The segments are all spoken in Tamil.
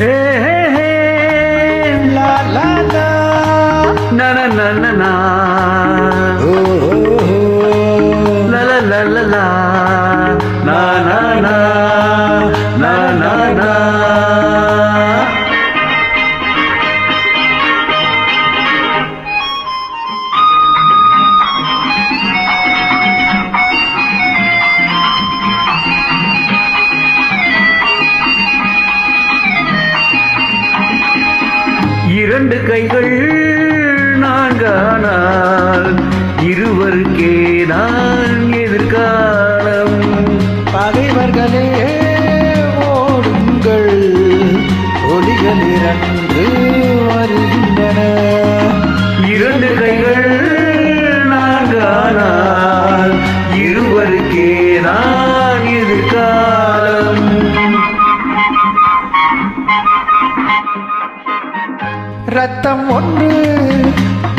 హే హే హే లా లా లా. నా నా నా నా இரண்டு கைகள் நான் காணால் இருவருக்கே நான் ரத்தம் ஒன்று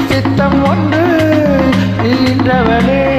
சித்தம் ஒன்று நீன்றவனே.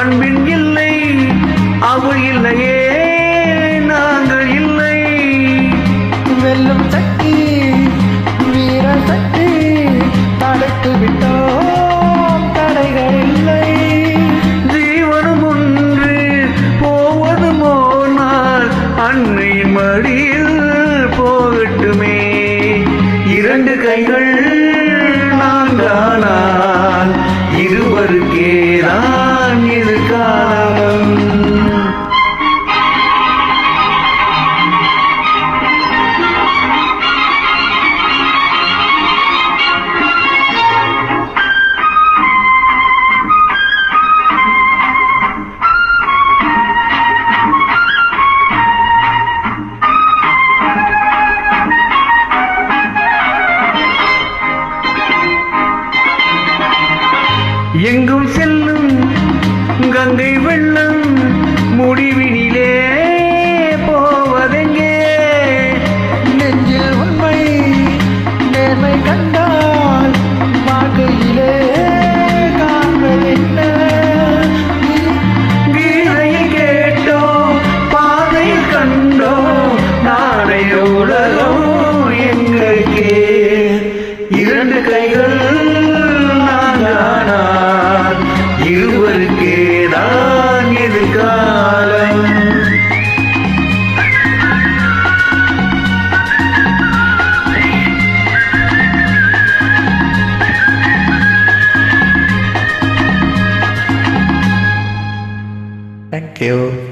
பண்பின் இல்லை அவள் இல்லையே நாங்கள் இல்லை. வெல்லும் சக்தி வீர சக்தி தடுத்து விட்டார் எங்கும் செல்லும் கங்கை வெள்ளம் முடிவினிலே போவதெங்கே? நெஞ்சில் உண்மை நேர்மை கண்டால் வாழ்க்கையிலே காண்பதென்ன கீழை கேட்டோம் பாதை கண்டோம் நாடைய உலகம் எங்களுக்கே. இரண்டு கைகள் Eu